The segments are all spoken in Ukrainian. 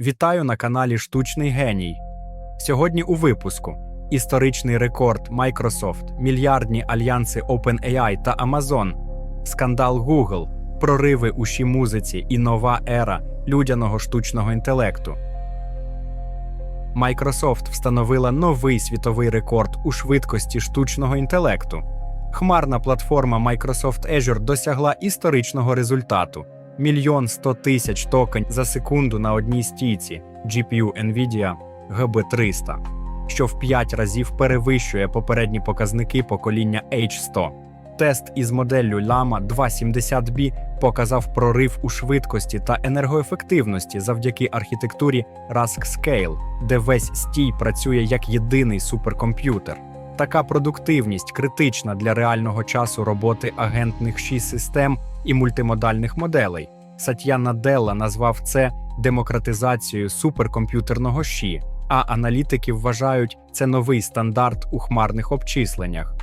Вітаю на каналі Штучний Геній. Сьогодні у випуску історичний рекорд Microsoft, мільярдні альянси OpenAI та Amazon, скандал Google, прориви у ші музиці і нова ера людяного штучного інтелекту. Microsoft встановила новий світовий рекорд у швидкості штучного інтелекту. Хмарна платформа Microsoft Azure досягла історичного результату мільйон сто тисяч токен за секунду на одній стійці GPU NVIDIA GB300, що в 5 разів перевищує попередні показники покоління H100. Тест із моделлю Llama 270B показав прорив у швидкості та енергоефективності завдяки архітектурі Rask Scale, де весь стій працює як єдиний суперкомп'ютер. Така продуктивність критична для реального часу роботи агентних ші систем і мультимодальних моделей. Сатья Наделла назвав це демократизацією суперкомп'ютерного ші, а аналітики вважають це новий стандарт у хмарних обчисленнях.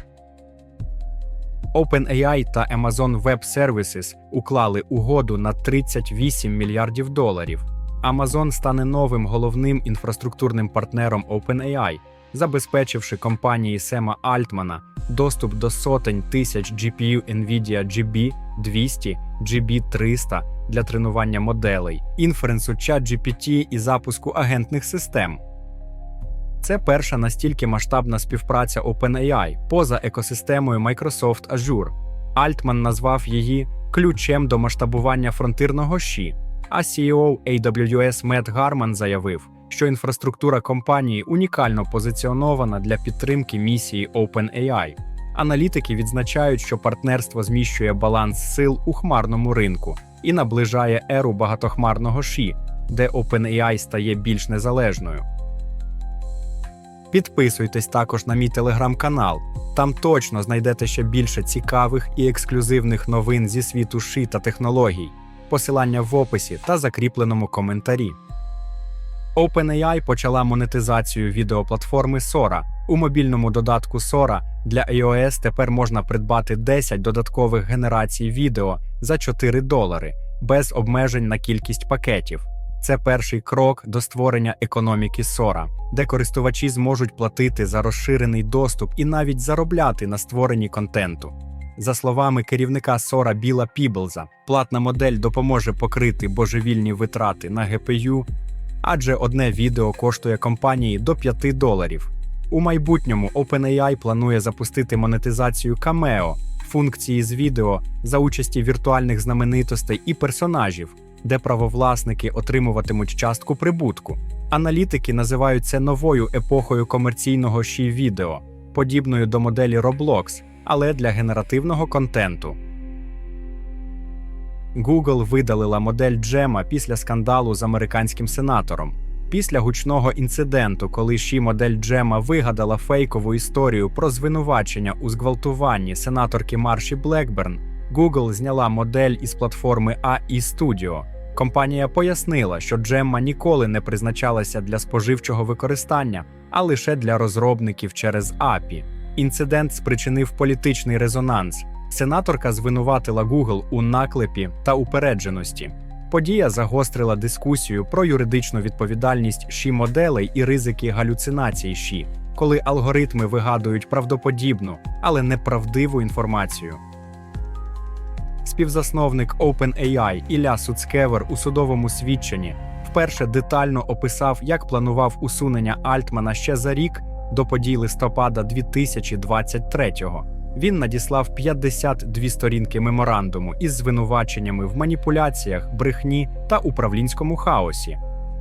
OpenAI та Amazon Web Services уклали угоду на 38 мільярдів доларів. Amazon стане новим головним інфраструктурним партнером OpenAI, забезпечивши компанії Сема Альтмана доступ до сотень тисяч GPU NVIDIA GB200, GB300 для тренування моделей, інференсу ChatGPT і запуску агентних систем. Це перша настільки масштабна співпраця OpenAI поза екосистемою Microsoft Azure. Альтман назвав її ключем до масштабування фронтирного щі, а CEO AWS Мет Гарман заявив, що інфраструктура компанії унікально позиціонована для підтримки місії OpenAI. Аналітики відзначають, що партнерство зміщує баланс сил у хмарному ринку і наближає еру багатохмарного ші, де OpenAI стає більш незалежною. Підписуйтесь також на мій телеграм-канал. Там точно знайдете ще більше цікавих і ексклюзивних новин зі світу ши та технологій. Посилання в описі та закріпленому коментарі. OpenAI почала монетизацію відеоплатформи Sora. У мобільному додатку Sora для iOS тепер можна придбати 10 додаткових генерацій відео за 4 долари без обмежень на кількість пакетів. Це перший крок до створення економіки Sora, де користувачі зможуть платити за розширений доступ і навіть заробляти на створенні контенту. За словами керівника Sora Біла Піблза, платна модель допоможе покрити божевільні витрати на GPU, адже одне відео коштує компанії до 5 доларів. У майбутньому OpenAI планує запустити монетизацію Cameo, функції з відео за участі віртуальних знаменитостей і персонажів, де правовласники отримуватимуть частку прибутку. Аналітики називають це новою епохою комерційного ші відео, подібною до моделі Roblox, але для генеративного контенту. Google видалила модель Джема після скандалу з американським сенатором. Після гучного інциденту, коли ші модель Джема вигадала фейкову історію про звинувачення у зґвалтуванні сенаторки Марші Блекберн, Google зняла модель із платформи AI Studio. Компанія пояснила, що Джемма ніколи не призначалася для споживчого використання, а лише для розробників через API. Інцидент спричинив політичний резонанс. Сенаторка звинуватила Google у наклепі та упередженості. Подія загострила дискусію про юридичну відповідальність ші моделей і ризики галюцинацій ші, коли алгоритми вигадують правдоподібну, але неправдиву інформацію. Співзасновник OpenAI Ілля Суцкевер у судовому свідченні вперше детально описав, як планував усунення Альтмана ще за рік до подій листопада 2023-го. Він надіслав 52 сторінки меморандуму із звинуваченнями в маніпуляціях, брехні та управлінському хаосі.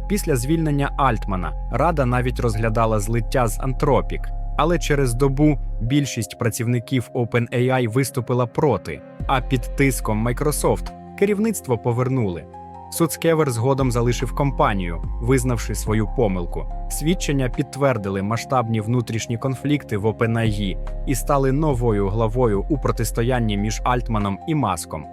Після звільнення Альтмана Рада навіть розглядала злиття з Антропік, але через добу більшість працівників OpenAI виступила проти, а під тиском Microsoft керівництво повернули. Суцкевер згодом залишив компанію, визнавши свою помилку. Свідчення підтвердили масштабні внутрішні конфлікти в OpenAI і стали новою главою у протистоянні між Альтманом і Маском.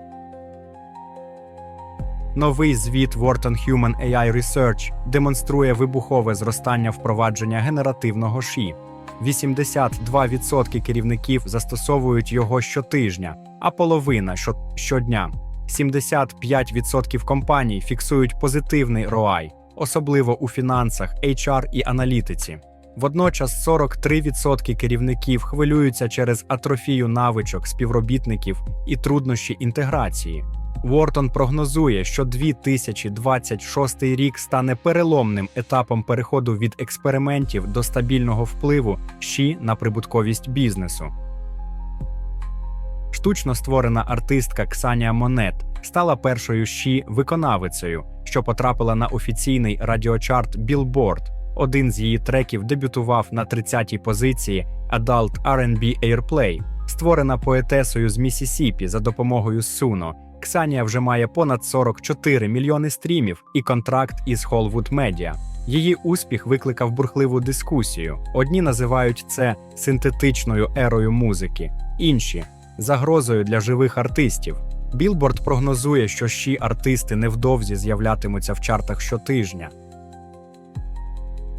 Новий звіт Wharton Human AI Research демонструє вибухове зростання впровадження генеративного ші. 82% керівників застосовують його щотижня, а половина щодня. 75% компаній фіксують позитивний ROI, особливо у фінансах, HR і аналітиці. Водночас 43% керівників хвилюються через атрофію навичок співробітників і труднощі інтеграції. Вортон прогнозує, що 2026 рік стане переломним етапом переходу від експериментів до стабільного впливу ЩІ на прибутковість бізнесу. Штучно створена артистка Ксанія Монет стала першою щі виконавицею, що потрапила на офіційний радіочарт Billboard. Один з її треків дебютував на 30-й позиції Adult R&B Airplay. Створена поетесою з Місісіпі за допомогою Суно. Ксанія вже має понад 44 мільйони стрімів і контракт із Hollywood Media. Її успіх викликав бурхливу дискусію. Одні називають це синтетичною ерою музики, інші загрозою для живих артистів. Білборд прогнозує, що щі артисти невдовзі з'являтимуться в чартах щотижня.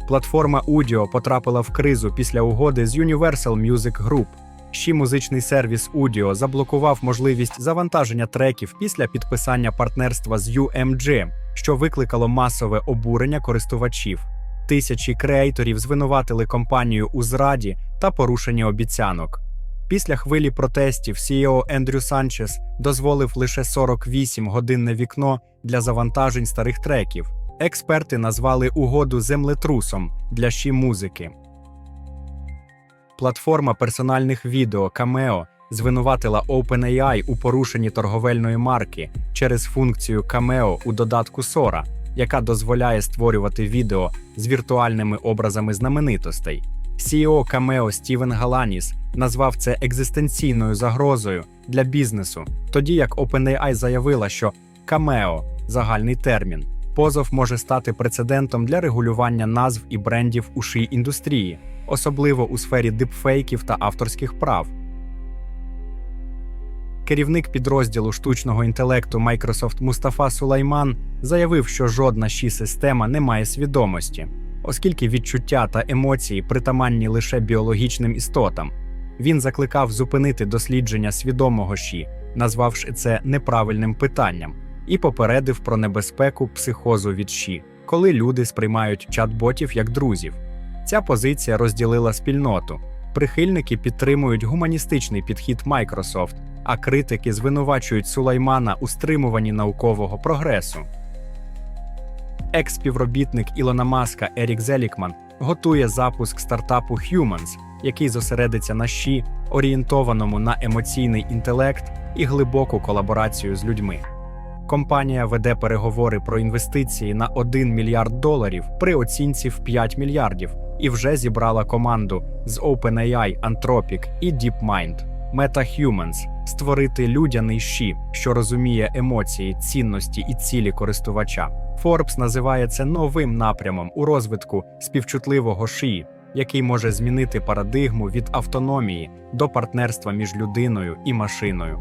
Платформа Udio потрапила в кризу після угоди з Universal Music Group. Ще музичний сервіс Udio заблокував можливість завантаження треків після підписання партнерства з UMG, що викликало масове обурення користувачів. Тисячі креаторів звинуватили компанію у зраді та порушенні обіцянок. Після хвилі протестів CEO Ендрю Санчес дозволив лише 48-годинне вікно для завантажень старих треків. Експерти назвали угоду землетрусом для щі музики. Платформа персональних відео Cameo звинуватила OpenAI у порушенні торговельної марки через функцію Cameo у додатку Sora, яка дозволяє створювати відео з віртуальними образами знаменитостей. CEO Cameo Стівен Галаніс назвав це екзистенційною загрозою для бізнесу, тоді як OpenAI заявила, що Cameo – загальний термін. Позов може стати прецедентом для регулювання назв і брендів у ший індустрії, особливо у сфері дипфейків та авторських прав. Керівник підрозділу штучного інтелекту Microsoft Мустафа Сулайман заявив, що жодна ші система не має свідомості, оскільки відчуття та емоції притаманні лише біологічним істотам. Він закликав зупинити дослідження свідомого ші, назвавши це неправильним питанням, і попередив про небезпеку психозу від ші, коли люди сприймають чат-ботів як друзів. Ця позиція розділила спільноту. Прихильники підтримують гуманістичний підхід Microsoft, а критики звинувачують Сулаймана у стримуванні наукового прогресу. Екс-співробітник Ілона Маска Ерік Зелікман готує запуск стартапу Humans, який зосередиться на щі, орієнтованому на емоційний інтелект і глибоку колаборацію з людьми. Компанія веде переговори про інвестиції на 1 мільярд доларів при оцінці в 5 мільярдів і вже зібрала команду з OpenAI, Anthropic і DeepMind. MetaHumans – створити людяний щі, що розуміє емоції, цінності і цілі користувача. Forbes називає це новим напрямом у розвитку співчутливого шиї, який може змінити парадигму від автономії до партнерства між людиною і машиною.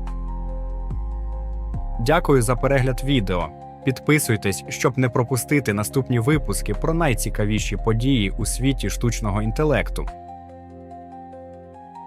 Дякую за перегляд відео. Підписуйтесь, щоб не пропустити наступні випуски про найцікавіші події у світі штучного інтелекту.